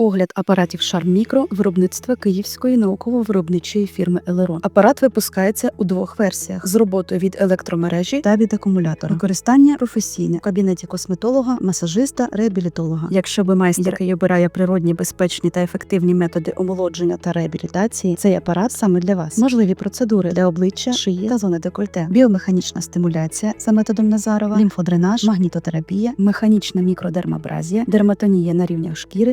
Огляд апаратів Шарм Мікро виробництва Київської науково-виробничої фірми Елерон. Апарат випускається у двох версіях з роботою від електромережі та від акумулятора. Використання професійне в кабінеті косметолога, масажиста, реабілітолога. Якщо ви майстер, який обирає природні, безпечні та ефективні методи омолодження та реабілітації, цей апарат саме для вас. Можливі процедури для обличчя, шиї та зони декольте, біомеханічна стимуляція за методом Назарова, лімфодренаж, магнітотерапія, механічна мікродермабразія, дерматонія на рівнях шкіри,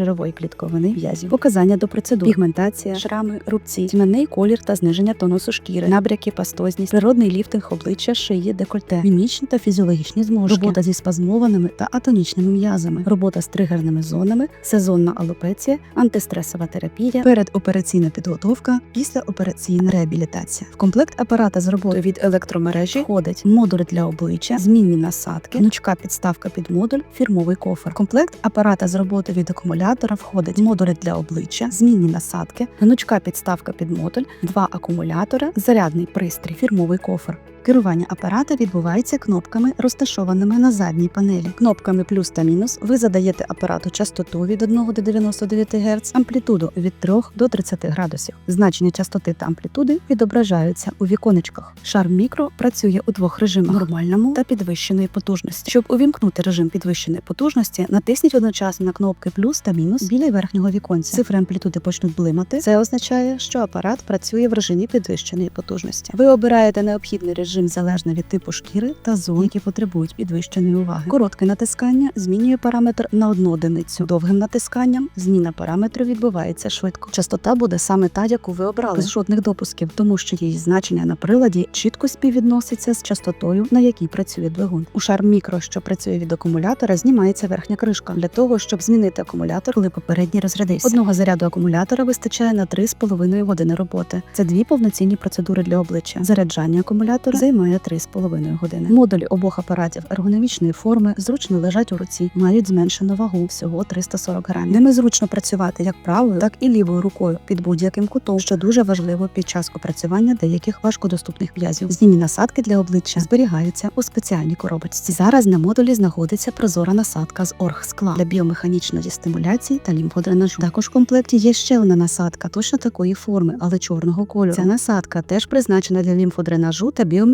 підшкірно-жирової клітковини, в'язів, показання до процедур, пігментація, шрами, рубці, тьмяний колір та зниження тонусу шкіри, набряки, пастозність, природний ліфтинг обличчя, шиї, декольте, мімічні та фізіологічні зможки, робота зі спазмованими та атонічними м'язами, робота з тригерними зонами, сезонна алопеція, антистресова терапія, передопераційна підготовка, післяопераційна реабілітація. В комплект апарата з роботою від електромережі входить модуль для обличчя, змінні насадки, гнучка підставка під модуль, фірмовий кофер. Комплект апарата з роботою від акумулятора входить модуль для обличчя, змінні насадки, гнучка підставка під модуль, два акумулятори, зарядний пристрій, фірмовий кофер. Керування апарата відбувається кнопками, розташованими на задній панелі. Кнопками плюс та мінус ви задаєте апарату частоту від 1 до 99 Гц, амплітуду від 3 до 30 градусів. Значення частоти та амплітуди відображаються у віконечках. Шарм мікро працює у двох режимах: нормальному та підвищеної потужності. Щоб увімкнути режим підвищеної потужності, натисніть одночасно на кнопки плюс та мінус біля верхнього віконця. Цифри амплітуди почнуть блимати. Це означає, що апарат працює в режимі підвищеної потужності. Ви обираєте необхідний режим залежно від типу шкіри та зон, які потребують підвищеної уваги. Коротке натискання змінює параметр на одну одиницю. Довгим натисканням зміна параметру відбувається швидко. Частота буде саме та, яку ви обрали, без жодних допусків, тому що її значення на приладі чітко співвідноситься з частотою, на якій працює двигун. У шарм мікро, що працює від акумулятора, знімається верхня кришка для того, щоб змінити акумулятор, коли попередній розрядився. Одного заряду акумулятора вистачає на 3,5 години роботи. Це дві повноцінні процедури для обличчя. Заряджання акумулятора займає 3,5 години. Модулі обох апаратів ергономічної форми зручно лежать у руці, мають зменшену вагу всього 340 грамів. Ними зручно працювати як правою, так і лівою рукою під будь-яким кутом, що дуже важливо під час опрацювання деяких важкодоступних в'язів. Знімні насадки для обличчя зберігаються у спеціальній коробочці. Зараз на модулі знаходиться прозора насадка з оргскла для біомеханічної стимуляції та лімфодренажу. Також в комплекті є ще одна насадка, точно такої форми, але чорного кольору. Ця насадка теж призначена для лімфодренажу та біомеханічної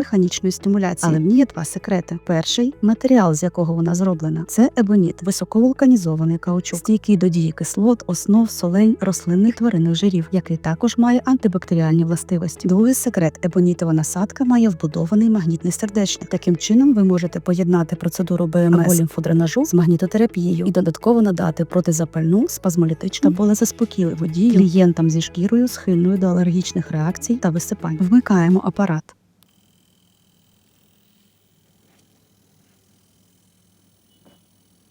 стимуляції. Але в ній є два секрети. Перший матеріал, з якого вона зроблена, це ебоніт, високовулканізований каучук, стійкий до дії кислот, основ, солень, рослинних тваринних жирів, який також має антибактеріальні властивості. Другий секрет ебонітова насадка має вбудований магнітний сердечник. Таким чином ви можете поєднати процедуру БМС або лімфодренажу з магнітотерапією і додатково надати протизапальну, спазмолітичну або заспокійливу дію клієнтам зі шкірою, схильною до алергічних реакцій та висипань. Вмикаємо апарат.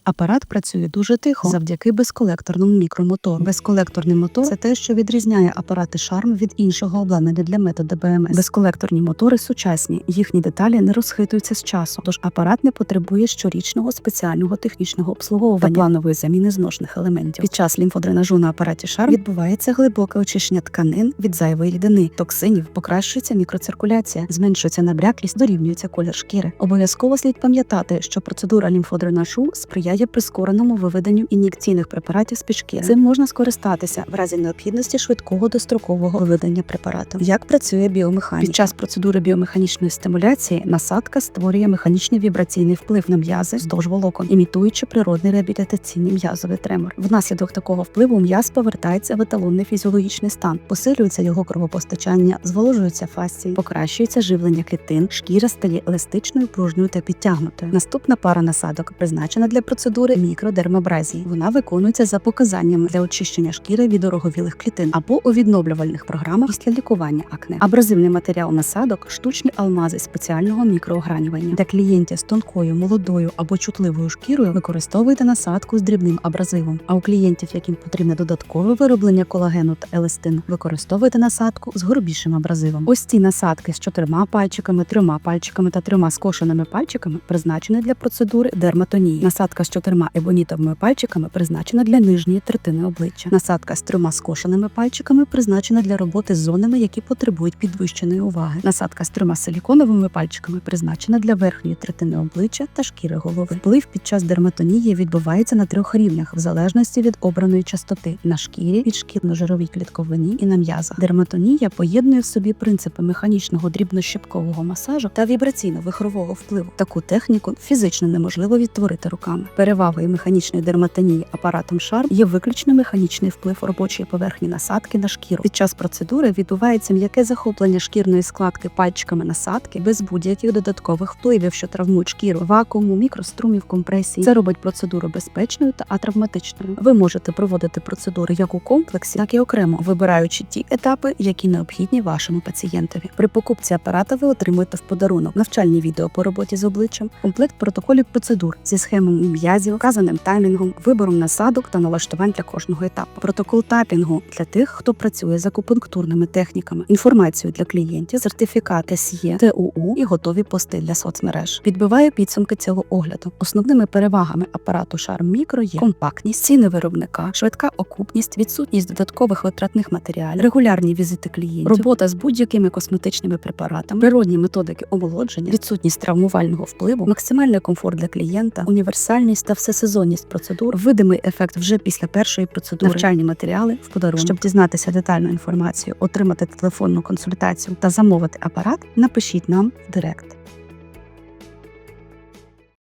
Апарат працює дуже тихо завдяки безколекторному мікромотору. Безколекторний мотор це те, що відрізняє апарати шарм від іншого обладнання для методу БМС. Безколекторні мотори сучасні, їхні деталі не розхитуються з часу, тож апарат не потребує щорічного спеціального технічного обслуговування та планової заміни зношених елементів. Під час лімфодренажу на апараті шарм відбувається глибоке очищення тканин від зайвої рідини, токсинів, покращується мікроциркуляція, зменшується набряклість, дорівнюється колір шкіри. Обов'язково слід пам'ятати, що процедура лімфодренажу сприяє прискореному виведенню ін'єкційних препаратів з пічки. Цим можна скористатися в разі необхідності швидкого дострокового виведення препарату. Як працює біомеханіка? Під час процедури біомеханічної стимуляції насадка створює механічний вібраційний вплив на м'язи вздовж волокон, імітуючи природний реабілітаційний м'язовий тремор. Внаслідок такого впливу м'яз повертається в еталонний фізіологічний стан, посилюється його кровопостачання, зволожуються фасції, покращується живлення клітин, шкіра стає еластичною, пружною та підтягнутою. Наступна пара насадок призначена для процедури мікродермабразії. Вона виконується за показаннями для очищення шкіри від дороговілих клітин або у відновлювальних програмах після лікування акне. Абразивний матеріал насадок штучні алмази спеціального мікроогранювання. Для клієнтів з тонкою, молодою або чутливою шкірою використовуйте насадку з дрібним абразивом. А у клієнтів, яким потрібне додаткове вироблення колагену та еластину, використовуйте насадку з грубішим абразивом. Ось ці насадки з чотирма пальчиками, трьома пальчиками та трьома скошеними пальчиками призначені для процедури дерматонії. Насадка з чотирма ебонітовими пальчиками призначена для нижньої третини обличчя. Насадка з трьома скошеними пальчиками призначена для роботи з зонами, які потребують підвищеної уваги. Насадка з трьома силіконовими пальчиками призначена для верхньої третини обличчя та шкіри голови. Вплив під час дерматонії відбувається на трьох рівнях, в залежності від обраної частоти на шкірі, підшкірно-жировій клітковині і на м'язах. Дерматонія поєднує в собі принципи механічного дрібнощипкового масажу та вібраційно-вихрового впливу. Таку техніку фізично неможливо відтворити руками. Перевагою механічної дерматонії апаратом шарм є виключно механічний вплив робочої поверхні насадки на шкіру. Під час процедури відбувається м'яке захоплення шкірної складки пальчиками насадки без будь-яких додаткових впливів, що травмують шкіру, вакууму, мікрострумів, компресії. Це робить процедуру безпечною та атравматичною. Ви можете проводити процедури як у комплексі, так і окремо, вибираючи ті етапи, які необхідні вашому пацієнтові. При покупці апарата ви отримуєте в подарунок навчальні відео по роботі з обличчям, комплект протоколів процедур зі схемами м'язів, вказаним таймінгом, вибором насадок та налаштувань для кожного етапу. Протокол тапінгу для тих, хто працює з акупунктурними техніками, інформацію для клієнтів, сертифікат СЄ, ТУУ і готові пости для соцмереж. Підбиваю підсумки цього огляду. Основними перевагами апарату Charm Micro є компактність, ціни виробника, швидка окупність, відсутність додаткових витратних матеріалів, регулярні візити клієнтів, робота з будь-якими косметичними препаратами, природні методики омолодження, відсутність травмувального впливу, максимальний комфорт для клієнта, універсальність та всесезонність процедур, видимий ефект вже після першої процедури, навчальні матеріали в подарунок. Щоб дізнатися детальну інформацію, отримати телефонну консультацію та замовити апарат, напишіть нам в директ.